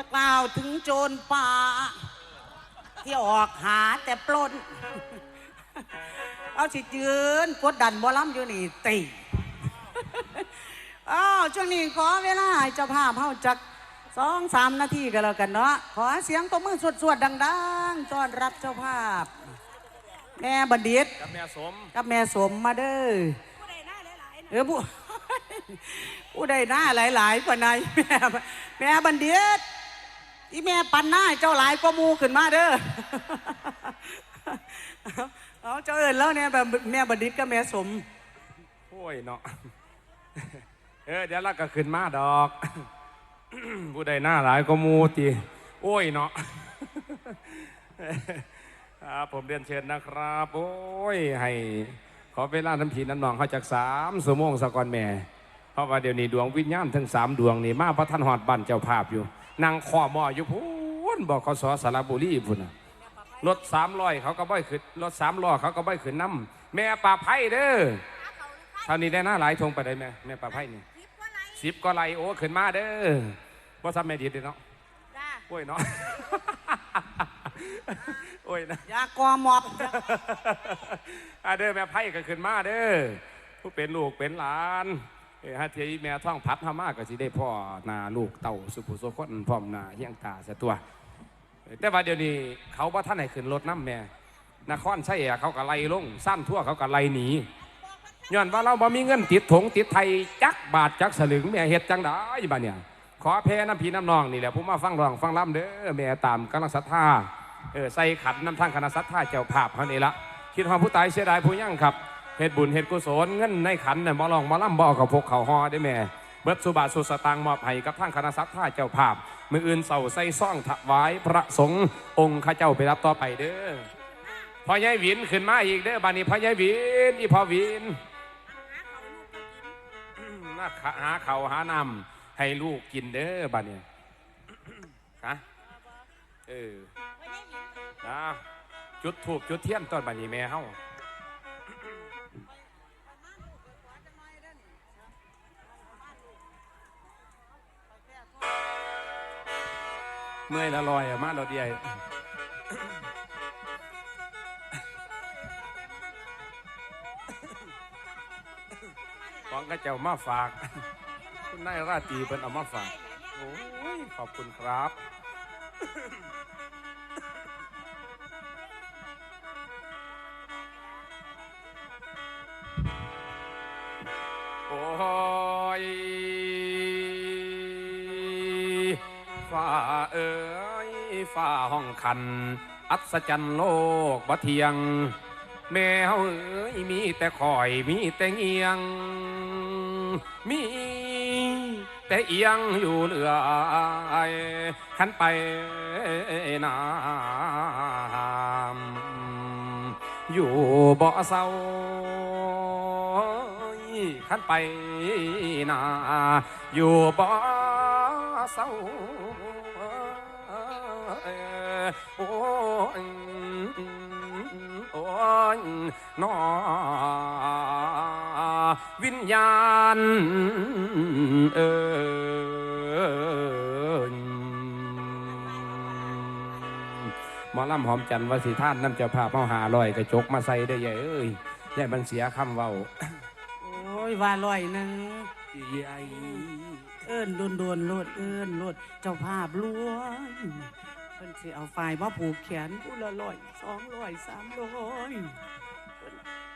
จะกล่าวถึงโจรป่า ที่ออกหาแต่ปล้น เอาสิยืนกดดันบอลำอยู่นี่ตีอ้าวช่วงนี้ขอเวลาให้เจ้าภาพเฮาจักสองสามนาทีกันแล้วกันเนาะขอเสียงตบมือสวดๆดังๆต้อนรับเจ้าภาพ แม่บัณฑิตกับแม่สมกับแม่สมมาเด้อเออผู้ผู้ใดหน้าหลายๆกว่านาแม่แม่บัณฑิต ที่แม่ปันหน้าเจ้าหลายก็มูขึ้นมาเด้อเอาเจ้าเอิญแล้วเนี่ยแบบแม่บัณฑิตกับแม่สมโอ้ยเนาะเออเดี๋ยวเราก็ขึ้นมาดอกผู้ใดหน้าหลายก็มูตีโอ้ยเนาะครับผมเรียนเชิญนะครับ โอ้ยให้ขอเวลาทำผีน้ำนองเขาจากสามสมงสะกอนแม่ เพราะว่าเดี๋ยวนี้ดวงวิญญาณทั้งสามดวงนี่มาพระท่านหอดบันเจ้าภาพอยู่ นั่งข้อหมออยู่พูนบอกเขาสอสารบุรีพุ่นน่ะรถสามร้อยเขาก็บ่อยขึ้นรถสามล้อเขาก็บ่อยขึ้นน้ำแม่ป่าไผ่เด้อเท่านี้ได้หน้าหลายทงไปได้ไหมแม่ป่าไผ่นี่สิบก็ไลโอ้ขึ้นมาเด้อว่าทำแม่ดีเด้อเนาะโอ้ยเนาะโอ้ยนะอยากอมอบอาเด้อแม่ไพ่ก็ขึ้นมาเด้อผู้เป็นลูกเป็นหลาน เอ้ฮะเทียแม่ท่องพัดหามาก็สิได้พ่อหนาลูกเต่าสุภุสุคนพร้อมหนาเฮียงตาเสียตัว แต่ว่าเดี๋ยวนี้เขาว่าท่านไหนขึ้นรถน้ำแม่นครใช่เขาก็ไล่ลงสั้นทั่วเขาก็ไล่หนีย้อนว่าเราบ่มีเงินติดถงติดไทยจักบาทจักสลึงแม่เฮ็ดจังได้บ้าเนี่ย ขอแพ้น้ำพีน้ำนองนี่แหละผมมาฟังร้องฟังล่ำเด้อแม่ตามกำลังศรัทธาเออใส่ขันน้ำทางคณะศรัทธาเจ้าภาพเขานี่ละคิดว่าผู้ตายเสียดายผู้ยั่งครับ เฮ็ดบุญเฮ็ดกุศลเงินในขันน่ะมาลองมาล่ำบ่เอากับพวกเขาฮอได้แม่เบิดสุบาทสุสตางค์มอบให้กับทางคณะศรัทธาเจ้าภาพ มืออื่นเสาใส่ซ่องถวายพระสงฆ์องค์ข้าเจ้าไปรับต่อไปเด้อพ่อใหญ่หวินขึ้นมาอีกเด้อบานนี้พ่อใหญ่หวินอีพ่อหวินน่าหาเขาวหานำให้ลูกกินเด้อบานนี้ฮะเออนะจุดถูกจุดเทียนตอนบานนี้แม่เฮา เมื่อยละลอยอะมาเราเดียของกระเจ้ามาฝาก คุณนายราตรีเป็นเอามาฝาก โอ้ย ขอบคุณครับ องคัน อัศจรรย์โลกบ่เทียง แมวเอ๋ยมีแต่คอยมีแต่เงียง มีแต่เอียงอยู่เหลือขันไปน้ำอยู่บ่อเศร้าขันไปนาอยู่บ่อเศร้า โอ้ยโอ้ยนอวิญญาณเอ่ยหมอลำหอมจันทร์วสิท่านน้ำเจ้าภาพเอาหาลอยกระจกมาใส่ได้ใหญ่เอ้ยใหญ่มันเสียคำเว้าโอ้ยว่าลอยหนึ่งใหญ่เอิ้นโดนโดนโลดเอิ้นโลดเจ้าภาพล้วน เพิ่นสิเอาฝ่ายมาผูกแขนผู้ละร้อยสองร้อยสามร้อย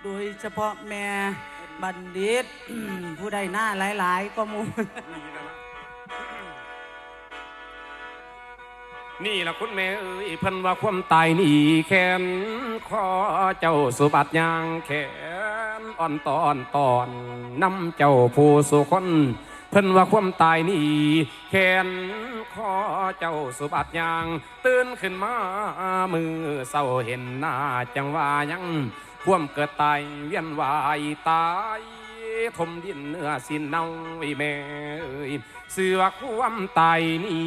โดยเฉพาะแม่บัณฑิต ผู้ใดหน้าหลาย ๆ ก็มูนี่ละคุณแม่เอ้ยเพิ่นว่าความตายนี่แค้นขอเจ้าสุบัติยางแขนอ่อนตอนตอนนำเจ้าผู้สุคน เพิ่นว่าความตายนี่แค้นขอเจ้าสุบัติยาง ตื่นขึ้นมามือเศร้าเห็นหน้าจังว่ายังความเกิดตายเวียนวายตายทมดินเนื้อสินเน่าไอแม่เอ้ยเสือความตายนี่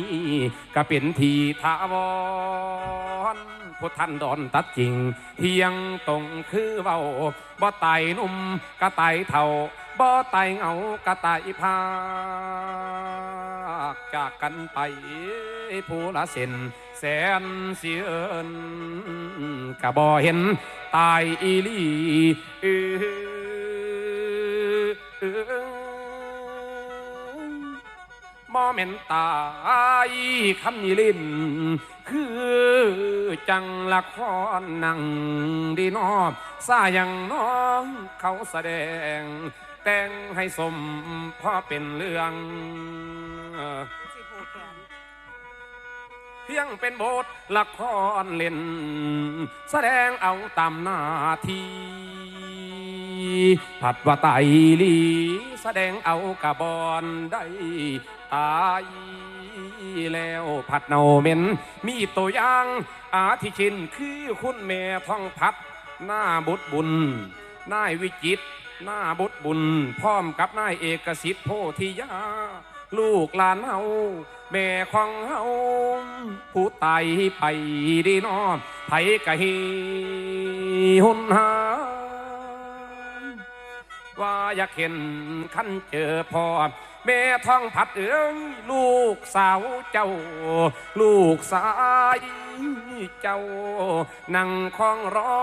ก็เป็นทีทาวรพุทธันดอนตัดจริงเพียงตรงคือเว้าบ่ตายหนุ่มก็ตายเท่า บ่ตายเหงาก็ตายพากจากกันไปผู้ละเส้นแสนเสียนกะบ่เห็นตายอีลีเออมอเมนตายคำนี้ลิ้นคือจังละครหนังดีนอบซาอย่างน้องเขาแสดง แต่งให้สมพ่อเป็นเรื่องเพียงเป็นบทละครเล่น แสดงเอาตามหน้าที่ผัดว่าไตลีแสดงเอากระบอนได้ตายแล้วผัดเนาเมนมีตัวอย่างอาทิชินคือคุณแม่ท่องพัดหน้าบุตรบุญนายวิจิตร หน้าบุตรบุญ พร้อมกับนายเอกสิทธิ์โพธิยา ลูกหลานเฮาแม่ของเฮาผู้ตายไปดีนอไผกะฮีหุนหา ว่าอยากเห็นขันเจอพ่อแม่ท้องผัดเอ้ยลูกสาวเจ้า ลูกสายเจ้านั่งคล้องรอ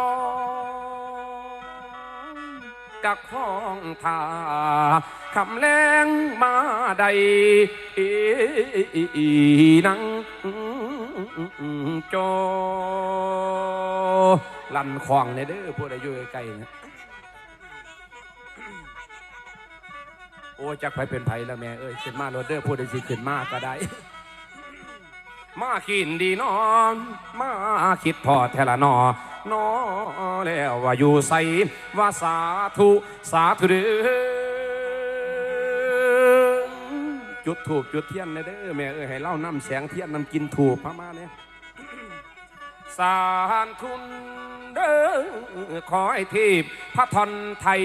กะคล้องทาคำแรงมาใดนังโจลั่นคลองเนี่ยเด้อผู้ใดอยู่ใกล้ๆเนี่ยโอ้จักไปเป็นไผแล้วแม่เอ้ยขึ้นมาโรดเดอร์พูดได้สิขึ้นมาก็ได้มาขินดีนอน มาคิดพอแทละนอ นอแล้วว่าอยู่ใส่ว่าสาธุสาธุเด้อจุดถูกจุดเทียนนเด้อแม่เอ้ยให้เล่าน้ำแสงเทียนน้ำกินถูกพม่าเนี่ยสารคุณเด้อขอให้ทิพย์พระทนไทย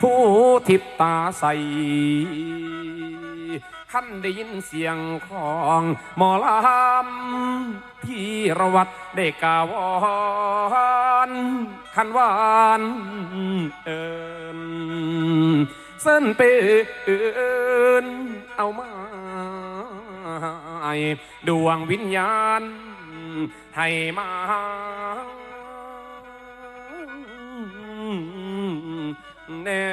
ผู้ทิพตาใส ขั้นได้ยินเสียงของหมอลำพี่ระวัดได้กาวอนขันหวานเอินเส้นเปเอินเอามาดวงวิญญาณ ให้มาแน่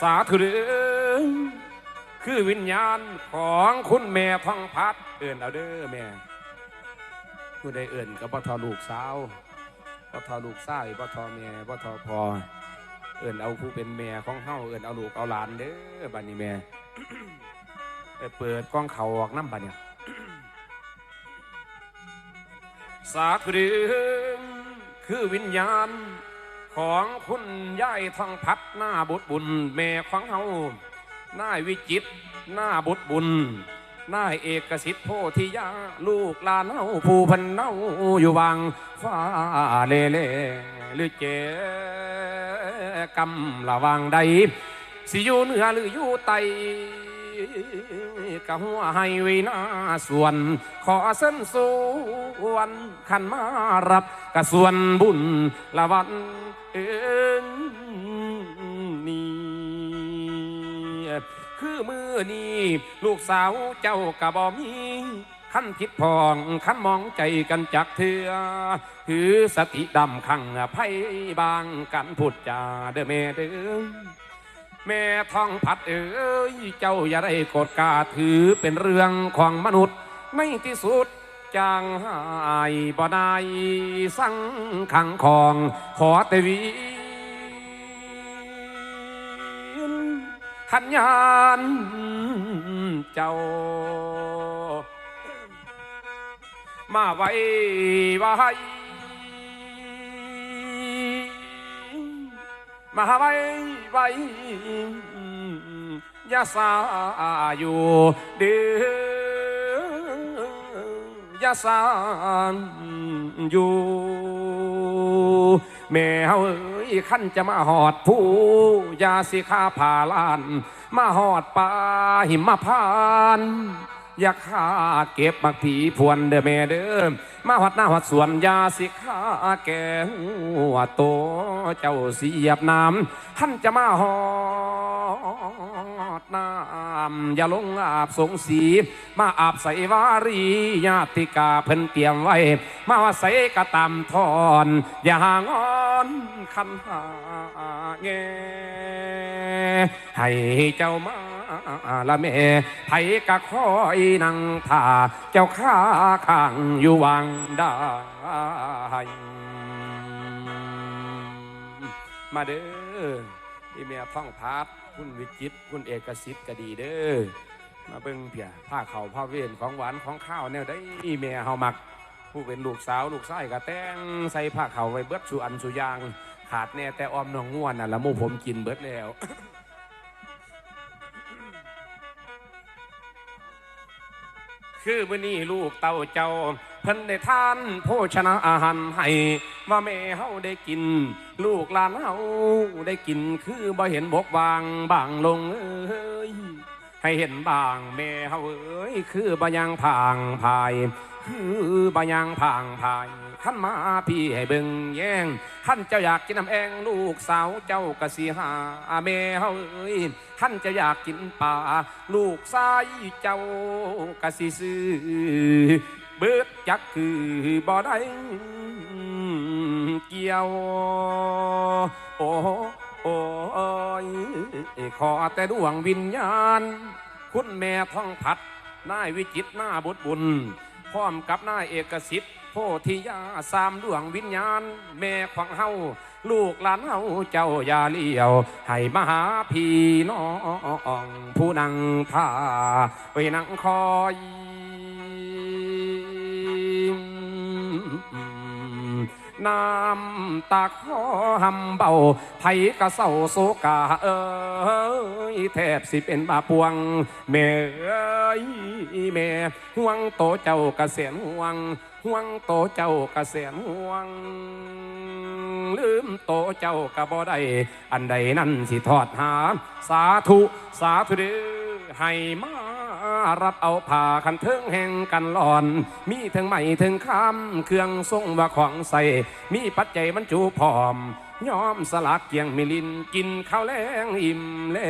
สาธุเด้อ คือวิญญาณของคุณแม่ทองพัดเอื่นเอาเด้อแม่ผู้ใดเอื่นก็บ่ทอลูกสาวบ่ทอลูกชายบ่ทอแม่บ่ทอพอเอื่นเอาผู้เป็นแม่ของเฮาเอื่นเอาลูกเอาหลานเด้อบัดนี้แม่เปิดกล้องเขาออกน้ำบัดเนี่ยสาธุเดืองคือวิญญาณของคุณยายทองพัดหน้าบุตรบุญแม่ของเฮา นายวิจิตหน้าบุตรบุญนายเอกสิทธิ์โพธิยาลูกลานเฮาผู้พันเนาอยู่วังฟ้าเลเล่หรือเจกำละวังใด สิอยู่เหนือหรืออยู่ใต้กะหัวให้ว้หน้าส่วน ขอเส้นสวนขันมารับกะส่วนบุญละวันเอิน อมือนี้ลูกสาวเจ้ากะบ่มีขั้นผิดพองขั้นมองใจกันจักเถื่อถือสติดำขังไพ่บางกันพูดจาเด้อแม่เด้อแม่ท้องผัดเอ้ยเจ้าอย่าได้โกรธกาถือเป็นเรื่องของมนุษย์ในที่สุดจางหายบ่ได้สั่งขังของขอแต่วี ขันยานเจ้า มาไว้ไว้มาไว้ไว้ยาสาอยู่เดือยาสาอยู่ แม่เอ้ยขั้นจะมาหอดผู้ยาสิขาผ่าลาน มาหอดป่าหิมพานอยากฆ่าเก็บมักผีพวนเด้อแม่เด้อมาหอดหน้าหอดสวนยาสิฆ่าแก่หัวโตเจ้าเสียบน้ำท่านจะมาหอ ดน้ำอย่าลงอาบสงสี มาอาบใส่วารีญาติกาเพิ่นเตรียมไว้ มาใส่กระตำทอน อย่าหางอนคันหาแงให้เจ้ามาละแม่ไผกะคอยนั่งท่าเจ้าข้าข้างอยู่วังได้มาเด้อที่เมียท่องพัด คุณวิจิตคุณเอกสิทธิ์ก็ดีเด้อมาเบิ่งเพียผ้าเขาวผ้าเวนของหวานของข้าวแนวได้เมียเฮามัก ผู้เป็นลูกสาวลูกชายก็แต่งใส่ผ้าเขาไว้เบิดสุอันสุยาง ขาดแน่แต่ออมหนองง่วนน่ะละมู่ผมกินเบิดแล้ว คือมื้อนี้ลูกเต่าเจ้าเพิ่นได้ทานโภชนะอาหารให้ว่าแม่เฮาได้กิน ลูกหลานเฮาได้กินคือบ่เห็นบกบางบางลงเอ้ยให้เห็นบางแม่เฮาเอ้ยคือบ่ยังพางพาย คือบะยางพางพายขันมาพี่ให้เบิ่งแย่งขันเจ้าอยากกินน้ำแองลูกสาวเจ้ากะสีหาแม่เฮาเอ้ยขันเจ้าอยากกินปลาลูกชายเจ้ากะสีซื้อเบิดจักคือบ่ได้เกี่ยว โอ้โอ้ยขอแต่ดวงวิญญาณ คุณแม่ท่องพัดนายวิจิตหน้าบุตรบุญ พร้อมกับนายเอกสิทธิ์โพธิยาสามดวงวิญญาณ แม่ขวางเฮาลูกหลานเฮาเจ้าอย่าเลี้ยว ให้มาหาพี่น้อง ผู้นั่งท่าไว้นั่งคอย น้ำตาคอหำเบาไผกะเศร้าโศกาเอ้ยแทบสิเป็นบาปวงแม่เอ้ยแม่ห่วงโตเจ้ากะเสียนห่วงห่วงโตเจ้ากะเสียนห่วง ลืมโตเจ้ากะบ่ได้อันใดนั่นสิทอดหา สาธุสาธุเด้อให้มา รับเอาผ่าคันเทิงแห่งกันหลอน มีถึงไหมถึงคำเครื่องทรงว่าของใส่มีปัจจัยบรรจุพร้อมยอมสลักเกียงมิลินกินข้าวแรงอิ่มแล้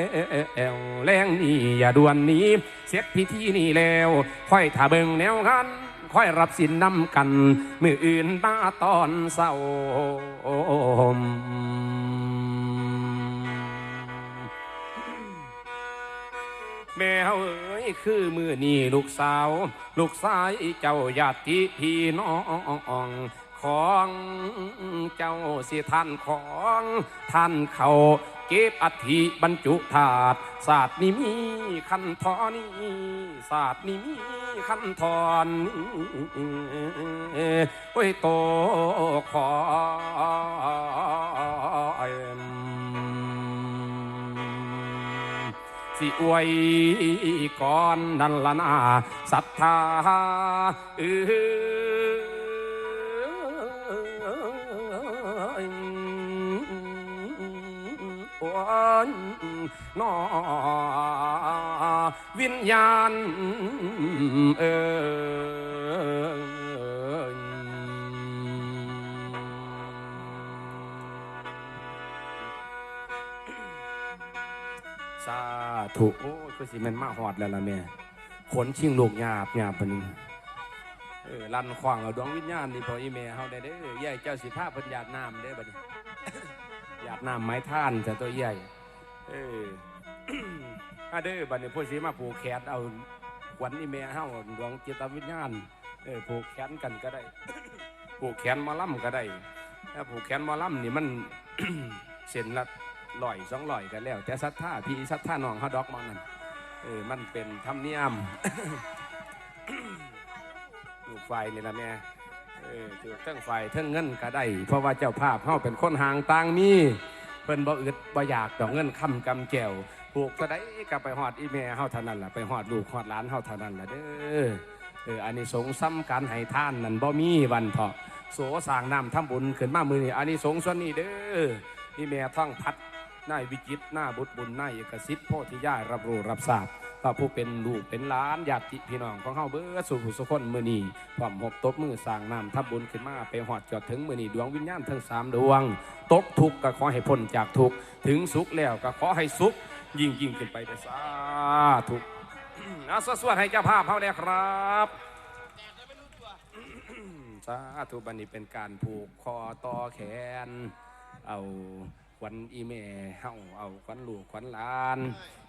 วแรงนี่อย่าด่วนนี้เสร็จพิธีนี้แล้วค่อยถ้าเบิงแนวกันค่อยรับสินนำกัน มืออื่นมาตอนเศร้าแม่เอ คือมือนี่ลูกสาว ลูกชายเจ้าญาติพี่น้องของเจ้าสิท่านของท่านเขาเก็บอัฐิบรรจุถาดศาสตร์นี้มีขันทอนี้ศาสตร์นี้มีขันทอนโอ้ยโตขอ สิอวยก่อนนั่นละนาศรัทธาเอออ้ยนอวิญญาณเออ ธุโอ้คือสิแมันมาหอดแล้วล่ะแม่ขนชิงลูกหยาบหยาบปนเออลันขวางเอาดวงวิญญาณนี่พออีเมเฮาได้เด้อใหญ่เจ้าสิพาเพิ่นหยาดน้ำเด้อบัดนี้หยาดน้ำไม้ท่านจะตัวใหญ่เอออาเด้อบัดนี้พูดสิมาผูกแขนเอาขวัญอีเมเฮาดวงจิตวิญญาณเออผูกแขนกันก็ได้ผูกแขนมอลำก็ได้ถ้าผูกแขนมอลำนี่มันเส้นละ ลอยสองลอยกันแล้ว แต่ศรัทธาพี่ศรัทธาน้องฮาดอกมันนั่นเออมันเป็นธรรมเนียมลูกไฟนี่ละแม่เออถือทั้งไฟเทั้งเงินก็ได้ เพราะว่าเจ้าภาพเฮาเป็นคนห่างต่างมีเพิ่นบ่อึดบ่อยากดอกเงินค้ำกำแก้วปลูกก็ได้ก็ไปฮอดอีแม่เฮาเท่านั้นล่ะไปฮอดลูกฮอดหลานเฮาเท่านั้นล่ะเด้อเอออันนี้สงส์ซ้ำการให้ทานนั่นบ่มีวันเถาะโสสร้างน้ำทำบุญขึ้นมามือนี้อันนี้สงส์ส่วนนี้เด้ออีแม่ท่องพัด นายวิจิตหน้าบุตรบุญนายเอกสิทธิ์โพธิยารับรู้รับทราบก็ผู้เป็นลูกเป็นหลานญาติพี่น้องของเฮาเบิดสู่ผู้สุคนมือนีพร้อมหบตบมือสร้างน้ำทับบุญขึ้นมาไปหอดจอดถึงมือนีดวงวิญญาณทั้งสามดวง ตกทุกข์ก็ขอให้พ้นจากทุกข์ถึงสุขแล้วก็ขอให้สุข ยิ่งยิ่งขึ้นไปเด้อสาธุเอาสวดให้เจ้าภาพเขาเนี่ยครับสาธุบันนี้เป็นการผูกคอต่อแขน เอา ขวัญอีเมเฮาเอาขวัญลูกขวัญหลาน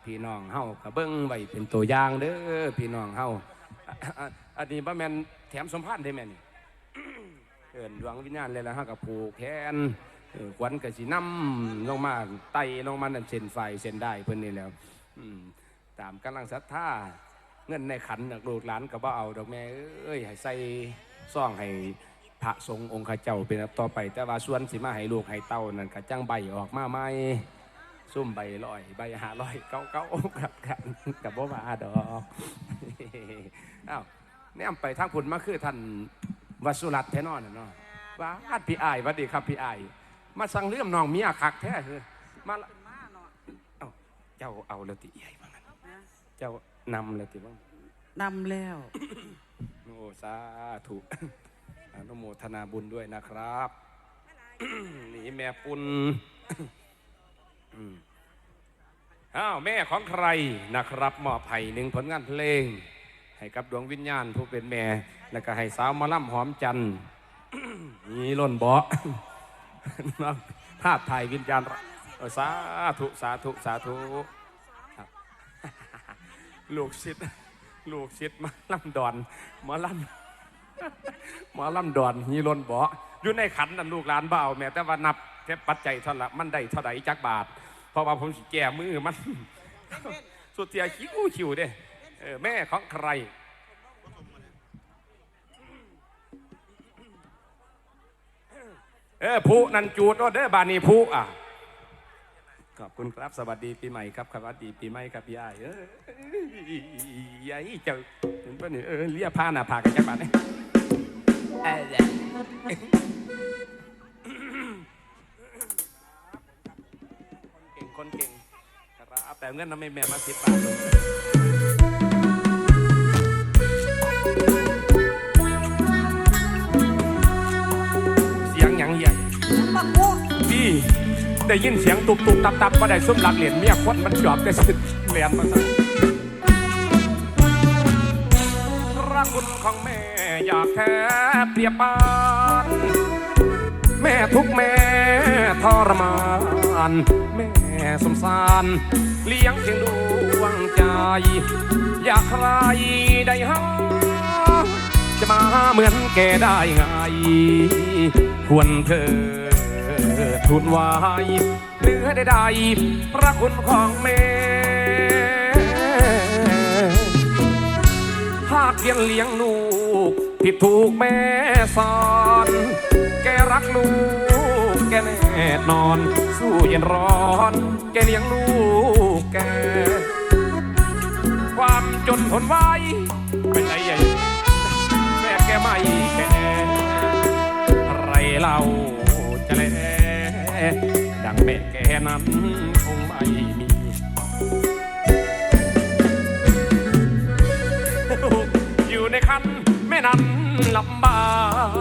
พี่น้องเฮากระเบิ้งไว้เป็นตัวอย่างเด้อพี่น้องเฮาอันนี้บ่แม่นแถมสมพันธ์ได้แม่นี่เอินดวงวิญญาณเลยละฮะกับผูกแขนเออขวัญกะสิน้ำลงมาไตลงมานั่นเส้นไฟเส้นได้เพิ่นนี่แล้วตามกำลังศรัทธาเงินในขันน่ะลูกหลานก็บ่เอาดอกแม่เอ้ยให้ใส่ซ่องให้ พระสงฆ์องค์ข้าเจ้าเป็นต่อไป แต่ว่าส่วนสิมาให้ลูกให้เต้านั่นก็จังใบออกมาใหม่ซุ่มใบลอย ใบหาลอยเก้าเก้ากับกันกับบ่ว่าดอกอ้าวแนมไปทางพุ่นมาคือท่านวัดสุรัตแทนอนเนาะว่าอาดพี่ไอายหวัดดีครับพี่ไอายมาสั่งเรื่องน้องเมียคักแท้คือมาเอ้าเจ้าเอาแล้วติใหญ่บ้างเจ้านำแล้วติบ้างนำแล้วโอ้สาธุ อนุโมทนาบุญด้วยนะครับนี่แม่ปุณอืมอ้าวแม่ของใครนะครับมอบให้หนึ่งผลงานเพลง ให้กับดวงวิญญาณผู้เป็นแม่ แล้วก็ให้สาวมาล่ำหอมจันท์นี่ล่นเบาะภาพถ่ายวิญญาณสาธุสาธุสาธุลูกศิษย์ลูกศิษย์มาล่ำดอนมาล่ำ หมาล่ำดอนนี่ล่นบาะอยู่ในขันนั่นลูกหลานเบาแม่แต่ว่านับแค่ปัจจัยเท่าละมันได้เท่าไหร่จักบาท เพราะว่าผมสิแก่มือมัน สุดเทียคิ้วคิวเด้เออแม่ของใครเออผู้นันจูดเด้อบานีผู้อะขอบคุณครับสวัสดีปีใหม่ครับสวัสดีปีใหม่ครับพี่อ้ายเออยายเจ้าเห็นป่ะนี่เออเรียผ้าหน้าผากกันจักบาทเนี่ย เออคนเก่งคนเก่งครับแต่เงินน้ำไม่แม่มาสิบบาทเลยเสียงหยังใหญ่พี่ได้ยินเสียงตุบตุบตับตับก็ได้ซุ่มหลักเหรียญเมียคนมันจอบได้สิเหรียญมาซะรักคุณของแม่ อยากแค่เปรียบปาน แม่ทุกแม่ทรมาน แม่สงสาร เลี้ยงเพียงดวงใจ อยากใครได้หาจะมาเหมือนแกได้ไง ควรเธอทูลไว้เหนือใดๆพระคุณของแม่หากเพียงเลี้ยงลูก ที่ถูกแม่สอน แกรักลูก แกแน่นอน สู้เย็นร้อน แกเลี้ยงลูกแก ความจนทนไว้เป็นไรใหญ่แม่แกไม่แก่ไรเล่าจะแลดังแม่แกนั้นคงไม่มี นั้นลำบาก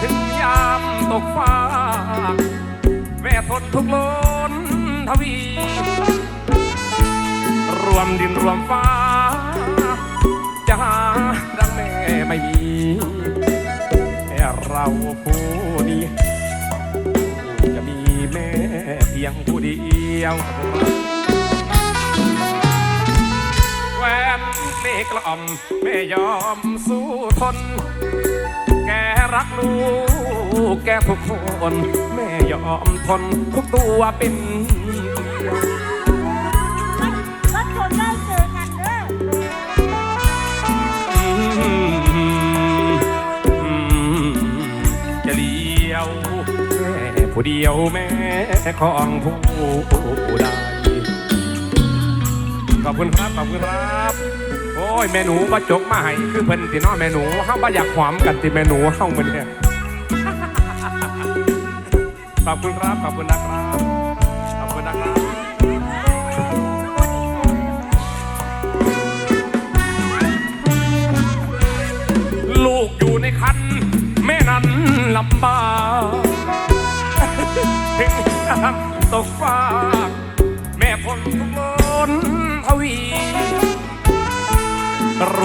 ถึงยามตกฟ้า แม่ทนทุกข์ล้นทวี รวมดินรวมฟ้า จะหาดังแม่ไม่มีแค่เราผู้นี้จะมีแม่เพียงผู้เดียว กละอ่อมแม่ยอมสู้ทน แกรักลูกแกทุกคนแม่ยอมทนทุกตัวเป็นเกลียววัดชนได้เจอกันเด้อจะเลี้ยวแม่ผู้เดียวแม่ของผู้ใดขอบคุณครับ ขอบคุณครับโอ้ยแม่หนูบ่จกมาให้คือเพิ่นติเน้อแม่หนูเฮาบ่อยากหอมกันติแม่หนูเฮามันเนี่ยขอบคุณครับขอบคุณนะครับ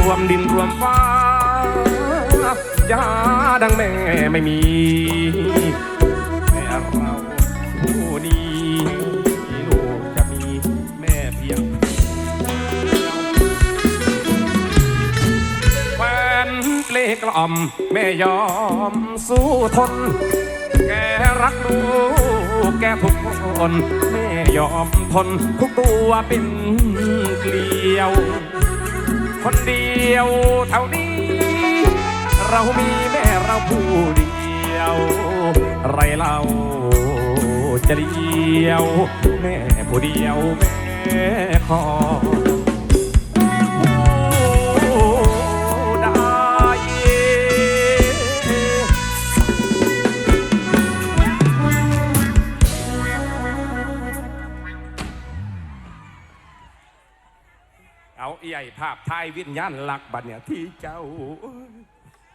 วมดินรวมฟ้ายาดังแม่ไม่มีแม่เราผู้นี้ลูกจะมีแม่เพียงแฟนเปลกล่อม แม่ยอมสู้ทน แกรักลูกแกทุกคน แม่ยอมทนทุกตัวเป็นเกลียว คนเดียวเท่านี้ เรามีแม่เราผู้เดียว ไรเราจะเดียว แม่ผู้เดียวแม่ขอ ภาพทายวิญญาณหลักบัดเนี่ยที่เจ้า